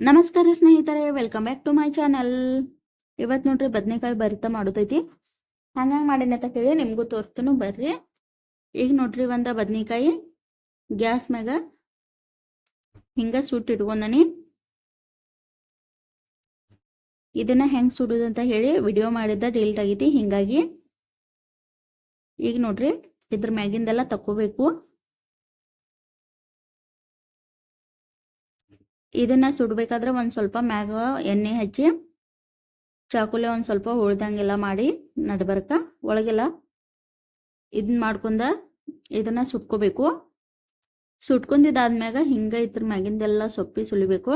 ನಮಸ್ಕಾರ ಸ್ನೇಹಿತರೆ welcome back to my channel ಇವತ್ತು ನೋಡ್ರಿ ಬದನೆಕಾಯಿ ಭರಿತ ಮಾಡೋದೈತಿ ಹಂಗಂಗೆ ಮಾಡೇನಿ ಅಂತ ಕೇಳಿ ನಿಮಗೂ ತೋರಿಸ್ತಾನು, ಬರ್ರಿ. ಈಗ ನೋಡ್ರಿ ಒಂದ ಬದನೆಕಾಯಿ ಗ್ಯಾಸ್ ಮ್ಯಾಗ ಹಿಂಗ ಸುಟ್ ಇಟ್ಕೊಂಡನಿ. ಇದನ್ನ ಹೆಂಗ್ ಸುಡುದಂತ ಹೇಳಿ ವಿಡಿಯೋ ಮಾಡಿದ್ದ ಡಿಲೀಟ್ ಆಗೈತಿ, ಹಿಂಗಾಗಿ. ಈಗ ನೋಡ್ರಿ ಇದ್ರ ಮ್ಯಾಗಿಂದೆಲ್ಲ ತಕ್ಕೋಬೇಕು. ಇದನ್ನ ಸುಡ್ಬೇಕಾದ್ರೆ ಒಂದು ಸ್ವಲ್ಪ ಮ್ಯಾಗ ಎಣ್ಣೆ ಹಚ್ಚಿ, ಚಾಕುಲೆ ಒಂದು ಸ್ವಲ್ಪ ಉಳ್ದಂಗೆಲ್ಲ ಮಾಡಿ ನಡ್ಬರ್ಕ. ಒಳಗೆಲ್ಲ ಇದನ್ನ ಮಾಡ್ಕೊಂಡ ಇದನ್ನ ಸುಟ್ಕೋಬೇಕು. ಸುಟ್ಕೊಂಡಿದ್ದಾದ್ಮ್ಯಾಗ ಹಿಂಗ ಇದ್ರ ಮ್ಯಾಗಿಂದೆಲ್ಲ ಸೊಪ್ಪಿ ಸುಲಿಬೇಕು.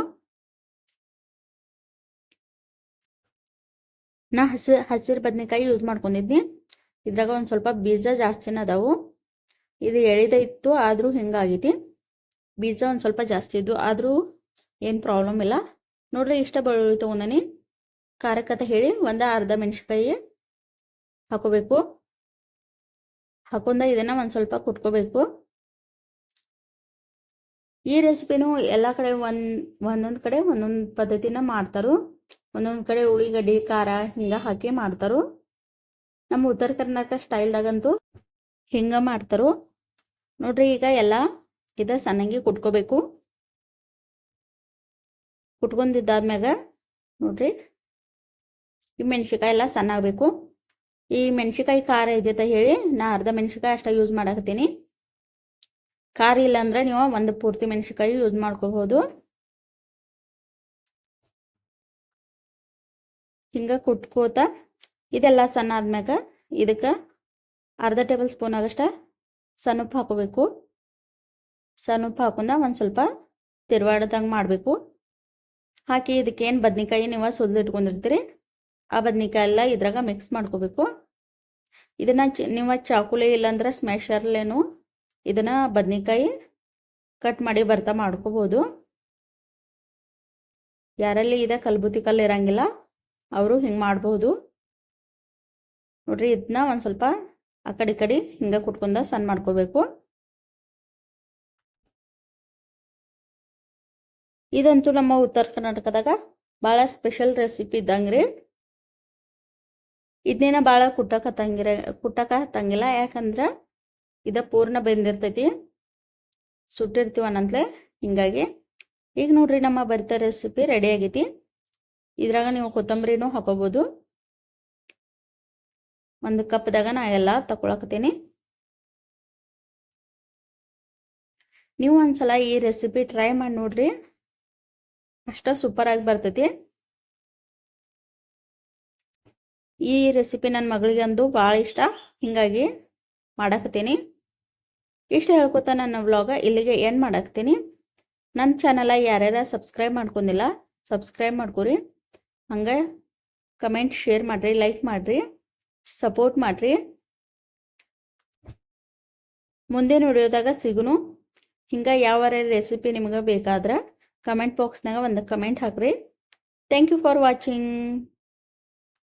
ನಾ ಹಸಿ, ಹಸಿರು ಬದ್ನೆಕಾಯಿ ಯೂಸ್ ಮಾಡ್ಕೊಂಡಿದ್ದೆ ಇದ್ರಾಗ ಒಂದು ಸ್ವಲ್ಪ ಬೀಜ ಜಾಸ್ತಿನ ಅದಾವು. ಇದು ಎಳಿದ ಇತ್ತು, ಆದರೂ ಹಿಂಗಾಗೈತಿ ಬೀಜ ಒಂದು ಸ್ವಲ್ಪ ಜಾಸ್ತಿ ಇದ್ವು. ಆದರೂ ಏನು ಪ್ರಾಬ್ಲಮ್ ಇಲ್ಲ. ನೋಡ್ರಿ ಇಷ್ಟ ಬೆಳ್ಳುಳ್ಳಿ ತೊಗೊಂಡಿ ಖಾರಕ್ಕಂತ ಹೇಳಿ ಒಂದ ಅರ್ಧ ಮೆಣಸಿನ್ಕಾಯಿ ಹಾಕೋಬೇಕು. ಹಾಕೊಂಡ ಇದನ್ನು ಒಂದು ಸ್ವಲ್ಪ ಕುಟ್ಕೋಬೇಕು. ಈ ರೆಸಿಪಿನೂ ಎಲ್ಲ ಕಡೆ ಒಂದು, ಒಂದೊಂದು ಕಡೆ ಒಂದೊಂದು ಪದ್ಧತಿನ ಮಾಡ್ತಾರು. ಒಂದೊಂದು ಕಡೆ ಉಳ್ಳಿಗಡ್ಡಿ ಖಾರ ಹಿಂಗ ಹಾಕಿ ಮಾಡ್ತಾರು. ನಮ್ಮ ಉತ್ತರ ಕರ್ನಾಟಕ ಸ್ಟೈಲ್ದಾಗಂತೂ ಹಿಂಗೆ ಮಾಡ್ತಾರು. ನೋಡ್ರಿ ಈಗ ಎಲ್ಲ ಇದ ಸಣ್ಣಂಗೆ ಕುಟ್ಕೋಬೇಕು. ಕುಟ್ಕೊಂಡಿದ್ದಾದ್ಮ್ಯಾಗ ನೋಡ್ರಿ. ಈ ಮೆಣ್ಸಿಕಾಯಿ ಎಲ್ಲ ಸಣ್ಣ ಆಗಬೇಕು ಈ ಮೆಣ್ಸಿಕಾಯಿ ಖಾರ ಇದೆ ಹೇಳಿ ನಾ ಅರ್ಧ ಮೆಣ್ಸಿಕಾಯಿ ಅಷ್ಟ ಯೂಸ್ ಮಾಡಾಕತ್ತೀನಿ. ಖಾರ ಇಲ್ಲ ಅಂದ್ರೆ ನೀವು ಒಂದು ಪೂರ್ತಿ ಮೆಣ್ಸಿಕಾಯಿ ಯೂಸ್ ಮಾಡ್ಕೋಬಹುದು ಹಿಂಗ ಕುಟ್ಕೋತ ಇದೆಲ್ಲ ಸಣ್ಣ ಆದ್ಮ್ಯಾಗ ಇದಕ್ಕೆ ಅರ್ಧ ಟೇಬಲ್ ಸ್ಪೂನ್ ಆಗಷ್ಟ ಸಣ್ಣುಪ್ಪು ಹಾಕೋಬೇಕು. ಸಣ್ಣುಪ್ಪು ಹಾಕೊಂಡ ಒಂದು ಸ್ವಲ್ಪ ತಿರುವಾಡ್ದಂಗೆ ಮಾಡಬೇಕು. ಹಾಕಿ ಇದಕ್ಕೇನು ಬದ್ನಿಕಾಯಿ ನೀವು ಸುಲಿದು ಇಟ್ಕೊಂಡಿರ್ತೀರಿ ಆ ಬದ್ನಿಕಾಯಿ ಎಲ್ಲ ಇದ್ರಾಗ ಮಿಕ್ಸ್ ಮಾಡ್ಕೋಬೇಕು. ಇದನ್ನ ನೀವು ಚಾಕುಲಿ ಇಲ್ಲಾಂದ್ರೆ ಸ್ಮ್ಯಾಶರ್ಲೇನು ಇದನ್ನು ಬದ್ನಿಕಾಯಿ ಕಟ್ ಮಾಡಿ ಬರ್ತಾ ಮಾಡ್ಕೋಬೋದು. ಯಾರಲ್ಲಿ ಇದೆ ಕಲ್ಬುತಿ ಕಲ್ಲು ಇರಂಗಿಲ್ಲ, ಅವರು ಹಿಂಗೆ ಮಾಡ್ಬೋದು. ನೋಡ್ರಿ ಇದನ್ನ ಒಂದು ಸ್ವಲ್ಪ ಆ ಕಡೆ ಈ ಕಡೆ ಹಿಂಗೆ ಕುಟ್ಕೊಂಡ ಸಣ್ಣ ಮಾಡ್ಕೋಬೇಕು. ಇದಂತೂ ನಮ್ಮ ಉತ್ತರ ಕರ್ನಾಟಕದಾಗ ಭಾಳ ಸ್ಪೆಷಲ್ ರೆಸಿಪಿ ಇದ್ದಂಗೆ ರೀ ಇದನ್ನೇನ ಭಾಳ ಕುಟ್ಟಕ್ಕೆ ಹತ್ತಂಗಿರ ಕುಟ್ಟಕ್ಕೆ ಹತ್ತಂಗಿಲ್ಲ ಯಾಕಂದ್ರೆ ಇದ ಪೂರ್ಣ ಬೆಂದಿರ್ತೈತಿ. ಸುಟ್ಟಿರ್ತೀವಿ ಅನ್ನಂತಲೇ, ಹಿಂಗಾಗಿ ಈಗ ನೋಡ್ರಿ ನಮ್ಮ ಬರ್ತ ರೆಸಿಪಿ ರೆಡಿ ಆಗೈತಿ. ಇದ್ರಾಗ ನೀವು ಕೊತ್ತಂಬರಿನೂ ಹಾಕೋಬೋದು. ಒಂದು ಕಪ್ದಾಗ ನಾ ಎಲ್ಲ ತಗೊಳಕತ್ತೀನಿ ನೀವು ಒಂದ್ಸಲ ಈ ರೆಸಿಪಿ ಟ್ರೈ ಮಾಡಿ ನೋಡ್ರಿ. ಅಷ್ಟ ಆಗಿ ಬರ್ತೈತಿ. ಈ ರೆಸಿಪಿ ನನ್ನ ಮಗಳಿಗೆ ಅಂದು ಭಾಳ ಇಷ್ಟ. ಹಿಂಗಾಗಿ ಮಾಡಾಕತ್ತೀನಿ. ಇಷ್ಟ ಹೇಳ್ಕೊತ ನನ್ನ ವ್ಲಾಗ ಇಲ್ಲಿಗೆ ಏನು ಮಾಡಾಕ್ತೀನಿ ನನ್ನ ಚಾನಲ ಯಾರ್ಯಾರ ಸಬ್ಸ್ಕ್ರೈಬ್ ಮಾಡ್ಕೊಂಡಿಲ್ಲ ಸಬ್ಸ್ಕ್ರೈಬ್ ಮಾಡ್ಕೊರಿ. ಹಂಗೆ ಕಮೆಂಟ್ ಶೇರ್ ಮಾಡಿರಿ ಲೈಕ್ ಮಾಡಿರಿ ಸಪೋರ್ಟ್ ಮಾಡಿರಿ. ಮುಂದಿನ ವಿಡಿಯೋದಾಗ ಸಿಗುನು. ಹಿಂಗೆ ಯಾವ ರೆಸಿಪಿ ನಿಮ್ಗೆ ಬೇಕಾದ್ರೆ ಕಮೆಂಟ್ ಬಾಕ್ಸ್ನಾಗ ಒಂದು ಕಮೆಂಟ್ ಹಾಕ್ರಿ. Thank you for watching